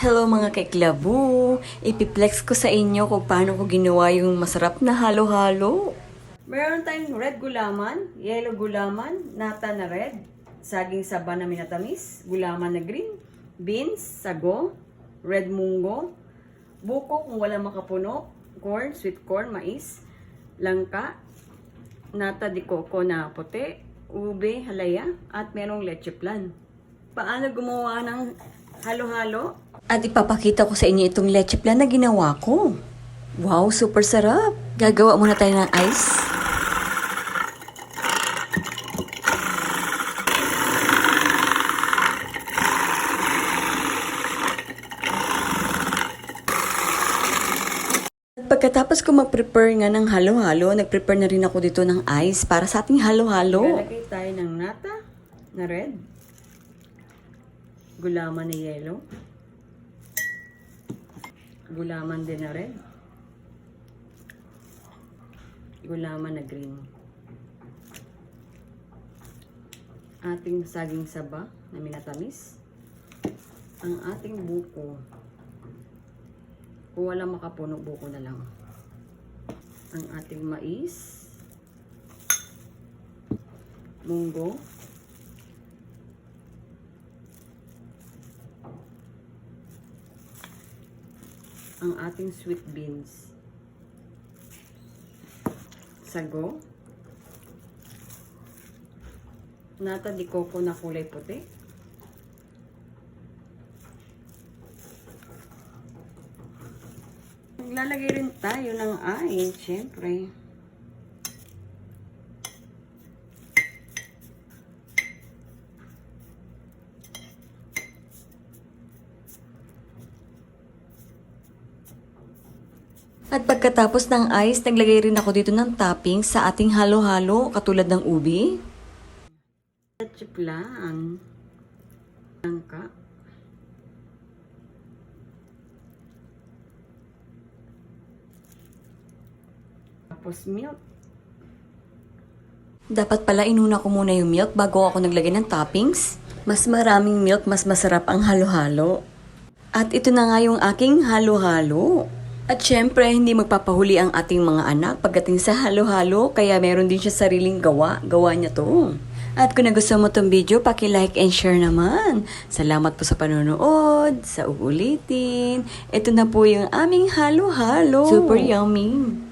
Hello mga kaiklabu! Ipiplex ko sa inyo kung paano ko ginawa yung masarap na halo-halo. Meron tayong red gulaman, yellow gulaman, nata na red, saging saba na minatamis, gulaman na green, beans, sago, red munggo, buko kung wala makapuno, corn, sweet corn, mais, langka, nata di coco na puti, ube, halaya, at merong leche plan. Paano gumawa ng halo-halo? At ipapakita ko sa inyo itong leche plan na ginawa ko. Wow, super sarap! Gagawa muna tayo ng ice. Pagkatapos ko mag-prepare nga ng halo-halo, nag-prepare na rin ako dito ng ice para sa ating halo-halo. Lalagay tayo ng nata na red, gulaman na yellow, gulaman din na red, gulaman na green. Ating saging saba na minatamis, ang ating buko, kung wala makapuno, buko na lang. Ang ating mais, munggo, ang ating sweet beans, sago, nata di coco na kulay puti, Maglalagay rin tayo ng ice, syempre. At pagkatapos ng ice, naglagay rin ako dito ng topping sa ating halo-halo katulad ng ubi. Ketchup lang. Langka. Tapos milk. Dapat pala inuna ko muna yung milk bago ako naglagay ng toppings. Mas maraming milk, mas masarap ang halo-halo. At ito na nga yung aking halo-halo. At syempre, hindi magpapahuli ang ating mga anak pagdating sa halo-halo, kaya meron din siya sariling gawa. Gawa niya to. At kung nagustuhan mo tong video, paki-like and share naman. Salamat po sa panonood, sa uulitin. Ito na po yung aming halo-halo. Super yummy.